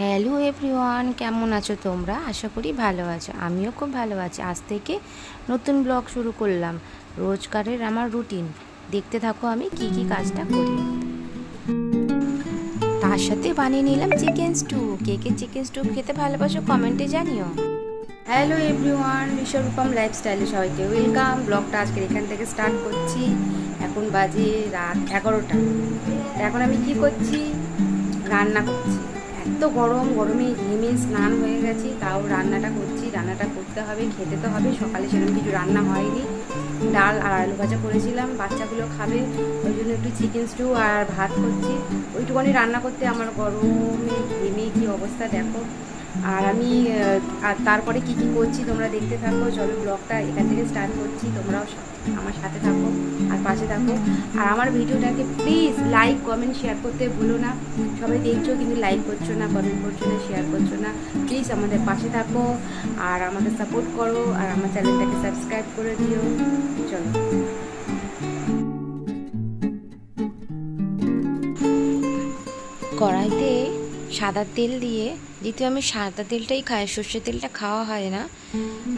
Hello everyone, কেমন আছো তোমরা? আশা করি ভালো আছো। আমিও খুব ভালো আছি। আজ থেকে নতুন ব্লগ শুরু করলাম। রোজকারের আমার রুটিন। দেখতে থাকো আমি কি কি কাজটা করি। তার সাথে বানিয়ে নিলাম চিকেন স্টু। কে কে চিকেন স্টু খেতে ভালোবাসো কমেন্টে জানিও। হ্যালো এভরিওয়ান, বিশ্বরূপম লাইফস্টাইলে সবাইকে ওয়েলকাম ব্লগটা আজকে এখান থেকে স্টার্ট করছি। এখন বাজে রাত এগারোটা। এখন আমি কি করছি? রান্না করছি। এত গরম, গরমে ঘেমে স্নান হয়ে গেছি, তাও রান্নাটা করছি, রান্নাটা করতে হবে, খেতে তো হবে, সকালে সেরকম কিছু রান্না হয়নি। ডাল আর আলু ভাজা করেছিলাম, বাচ্চাগুলো খাবে, ওই জন্য একটু চিকেন স্টু আর ভাত করছি। ওইটুকুনি রান্না করতে আমার গরমে ঘেমে কি অবস্থা দেখো। আর আমি আর তারপরে কি কি করছি তোমরা দেখতে থাকো। চলো ব্লগটা এখান থেকে স্টার্ট করছি। তোমরাও আমার সাথে থাকো আর পাশে থাকো। আর আমার ভিডিওটাকে প্লিজ লাইক কমেন্ট শেয়ার করতে ভুলো না। সবাই দেখছ কিন্তু লাইক করছ না কমেন্ট করছ না শেয়ার করছ না। প্লিজ আমাদের পাশে থাকো আর আমাদের সাপোর্ট করো আর আমার চ্যানেলটাকে সাবস্ক্রাইব করে দিও। চলো। কড়াইতে সাদা তেল দিয়ে, যেহেতু আমি সাদা তেলটাই খাই, সর্ষের তেলটা খাওয়া হয় না।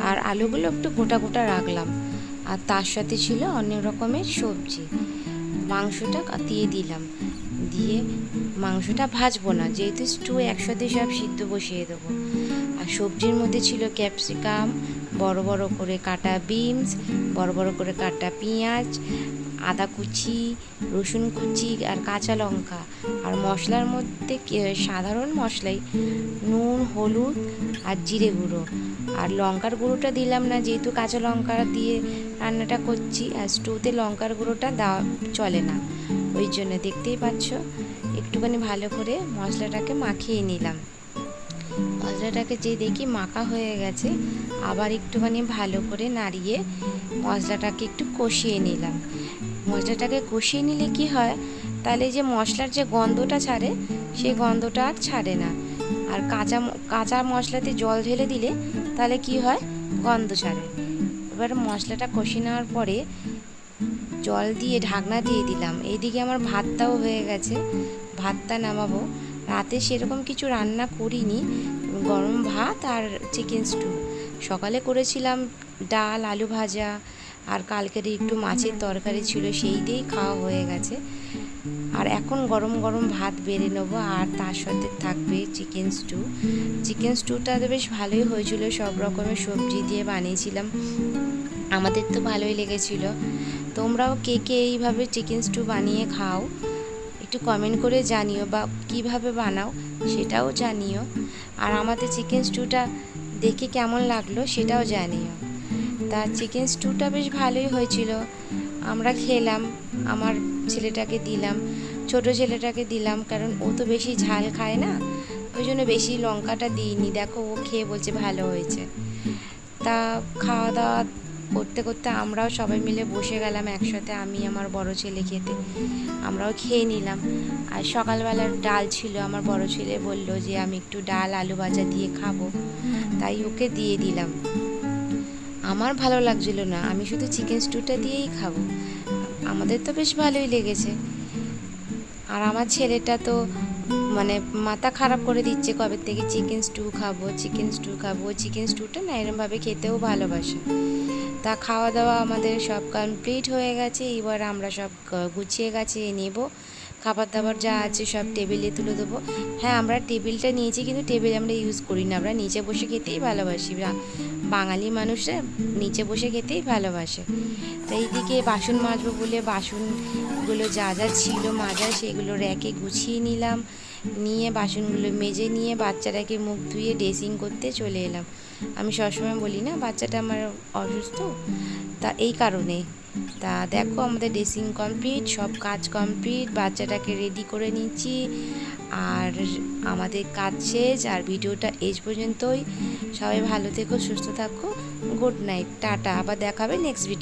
আর আলুগুলো একটু গোটা গোটা রাখলাম। আর তার সাথে ছিল অনেক রকমের সবজি। মাংসটা দিয়ে দিলাম। দিয়ে মাংসটা ভাজবো না, যেহেতু স্টু একসাথে সব সিদ্ধ বসিয়ে দেবো। আর সবজির মধ্যে ছিল ক্যাপসিকাম বড় বড় করে কাটা বিনস বড় বড় করে কাটা পেঁয়াজ আদা কুচি, রসুন কুচি আর কাঁচা লঙ্কা। আর মশলার মধ্যে সাধারণ মশলাই, নুন, হলুদ আর জিরে গুঁড়ো। আর লঙ্কার গুঁড়োটা দিলাম না, যেহেতু কাঁচা লঙ্কা দিয়ে রান্নাটা করছি, আর স্টুতে লঙ্কার গুঁড়োটা দেওয়া চলে না। ওই জন্য, দেখতেই পাচ্ছ, একটুখানি ভালো করে মশলাটাকে মাখিয়ে নিলাম। মশলাটাকে যে দেখি মাখা হয়ে গেছে, আবার একটুখানি ভালো করে নাড়িয়ে মশলাটাকে একটু কষিয়ে নিলাম। মশলাটাকে কষিয়ে নিলে কি হয়? তাহলে যে মশলার যে গন্ধটা ছাড়ে, সেই গন্ধটা আর ছাড়ে না। আর কাঁচা কাঁচা মশলাতে জল ঢেলে দিলে তাহলে কি হয়? গন্ধ ছাড়ে। এবার মশলাটা কষিয়ে নেওয়ার পরে জল দিয়ে ঢাকনা দিয়ে দিলাম। এইদিকে আমার ভাতটাও হয়ে গেছে। ভাতটা নামাবো। রাতে সেরকম কিছু রান্না করিনি। গরম ভাত আর চিকেন স্টু সকালে করেছিলাম ডাল, আলু ভাজা আর কালকের একটু মাছের তরকারি ছিল সেই দিয়েই খাওয়া হয়ে গেছে। আর এখন গরম গরম ভাত বেড়ে নেব, আর তার সাথে থাকবে চিকেন স্টু চিকেন স্টুটা বেশ ভালোই হয়েছিল, সব রকমের সবজি দিয়ে বানিয়েছিলাম। আমাদের তো ভালোই লেগেছিল। তোমরাও কে কে এইভাবে চিকেন স্টু বানিয়ে খাও, একটু কমেন্ট করে জানিও বা কীভাবে বানাও, সেটাও জানিও। আর আমাদের চিকেন স্টুটা দেখে কেমন লাগল সেটাও জানিও। তা চিকেন স্টুটা বেশ ভালোই হয়েছিল। আমরা খেলাম, আমার ছেলেটাকে দিলাম, ছোট ছেলেটাকে দিলাম, কারণ ও তো বেশি ঝাল খায় না, ওই জন্য বেশি লঙ্কাটা দিইনি। দেখো, ও খেয়ে বলছে ভালো হয়েছে। তা খাওয়া দাওয়া করতে করতে আমরাও সবাই মিলে বসে গেলাম একসাথে, আমি, আমার বড় ছেলে খেতে। আমরাও খেয়ে নিলাম। আর সকালবেলার ডাল ছিল, আমার বড় ছেলে বলল যে, আমি একটু ডাল আলু ভাজা দিয়ে খাব। তাই ওকে দিয়ে দিলাম। আমার ভালো লাগছিল না। আমি শুধু চিকেন স্টুটা দিয়েই খাব। আমাদের তো বেশ ভালোই লেগেছে। আর আমার ছেলেটা তো মানে মাথা খারাপ করে দিচ্ছে, কবে থেকে চিকেন স্টু খাব চিকেন স্টু খাব। চিকেন স্টুটা না, এরমভাবে খেতেও ভালোবাসে। তা খাওয়া দাওয়া আমাদের সব কমপ্লিট হয়ে গেছে। এবার আমরা সব গুছিয়ে গাছিয়ে নেব। খাবার দাবার যা আছে সব টেবিলে তুলে দেবো। হ্যাঁ আমরা টেবিলটা নিয়েছি কিন্তু টেবিল আমরা ইউজ করি না আমরা নিচে বসে খেতেই ভালোবাসি। বাঙালি মানুষরা নিচে বসে খেতেই ভালোবাসে। তো এইদিকে বাসন মাজবো বলে বাসনগুলো যা যা ছিল মাজা সেগুলো র্যাকে গুছিয়ে নিলাম। নিয়ে বাসনগুলো মেজে নিয়ে বাচ্চাটাকে মুখ ধুয়ে ড্রেসিং করতে চলে এলাম। আমি সবসময় বলি না, বাচ্চাটা আমার অসুস্থ। তা এই কারণে। তা দেখো আমাদের ড্রেসিং কমপ্লিট সব কাজ কমপ্লিট বাচ্চাটাকে রেডি করে নিচ্ছি। আর আমাদের কাজ শেষ, আর ভিডিওটা এজ পর্যন্তই। সবাই ভালো থেকো, সুস্থ থাকো। Good night tata. আবার দেখাবে নেক্সট ভিডিও